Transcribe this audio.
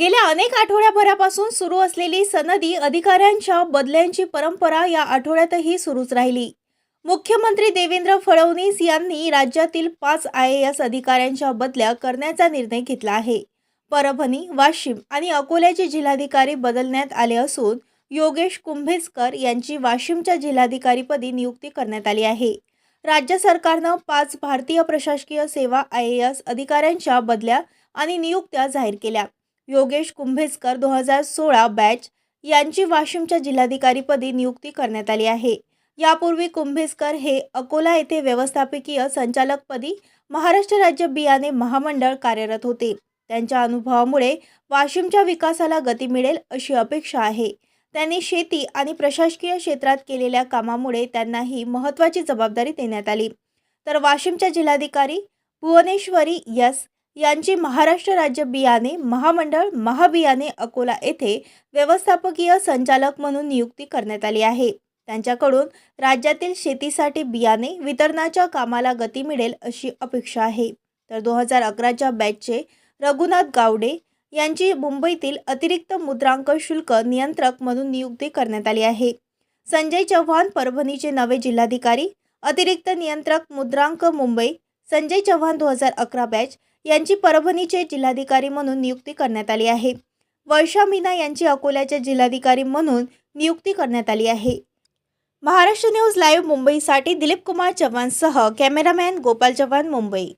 गेल्या अनेक आठवड्याभरापासून सुरू असलेली सनदी अधिकाऱ्यांच्या बदल्यांची परंपरा या आठवड्यातही सुरूच राहिली. मुख्यमंत्री देवेंद्र फडणवीस यांनी राज्यातील पाच आय ए एस अधिकाऱ्यांच्या बदल्या करण्याचा निर्णय घेतला आहे. परभणी वाशिम आणि अकोल्याचे जिल्हाधिकारी बदलण्यात आले असून योगेश कुंभेजकर यांची वाशिमच्या जिल्हाधिकारीपदी नियुक्ती करण्यात आली आहे. राज्य सरकारनं पाच भारतीय प्रशासकीय सेवा आय ए एस अधिकाऱ्यांच्या बदल्या आणि नियुक्त्या जाहीर केल्या. योगेश कुंभेजकर दोन हजार सोळा बॅच यांची वाशिमच्या जिल्हाधिकारीपदी नियुक्ती करण्यात आली आहे. यापूर्वी कुंभेजकर हे अकोला येथे व्यवस्थापकीय संचालकपदी महाराष्ट्र राज्य बियाणे महामंडळ कार्यरत होते. त्यांच्या अनुभवामुळे वाशिमच्या विकासाला गती मिळेल अशी अपेक्षा आहे. त्यांनी शेती आणि प्रशासकीय क्षेत्रात केलेल्या कामामुळे त्यांना ही महत्त्वाची जबाबदारी देण्यात आली. तर वाशिमच्या जिल्हाधिकारी भुवनेश्वरी यस यांची महाराष्ट्र राज्य बियाणे महामंडळ महाबियाणे अकोला येथे व्यवस्थापकीय संचालक म्हणून नियुक्ती करण्यात आली आहे. त्यांच्याकडून राज्यातील शेतीसाठी बियाणे वितरणाच्या कामाला गती मिळेल अशी अपेक्षा आहे. तर दोन हजार अकराच्या बॅचचे रघुनाथ गावडे यांची मुंबईतील अतिरिक्त मुद्रांक शुल्क नियंत्रक म्हणून नियुक्ती करण्यात आली आहे. संजय चव्हाण परभणीचे नवे जिल्हाधिकारी अतिरिक्त नियंत्रक मुद्रांक मुंबई संजय चव्हाण दोन हजार अकरा बॅच यांची परभणीचे जिल्हाधिकारी म्हणून नियुक्ती करण्यात आली आहे. वर्षा मीना यांची अकोल्याचे जिल्हाधिकारी म्हणून नियुक्ती करण्यात आली आहे. महाराष्ट्र न्यूज लाईव्ह मुंबईसाठी दिलीप कुमार चव्हाणसह कॅमेरामॅन गोपाल चव्हाण मुंबई.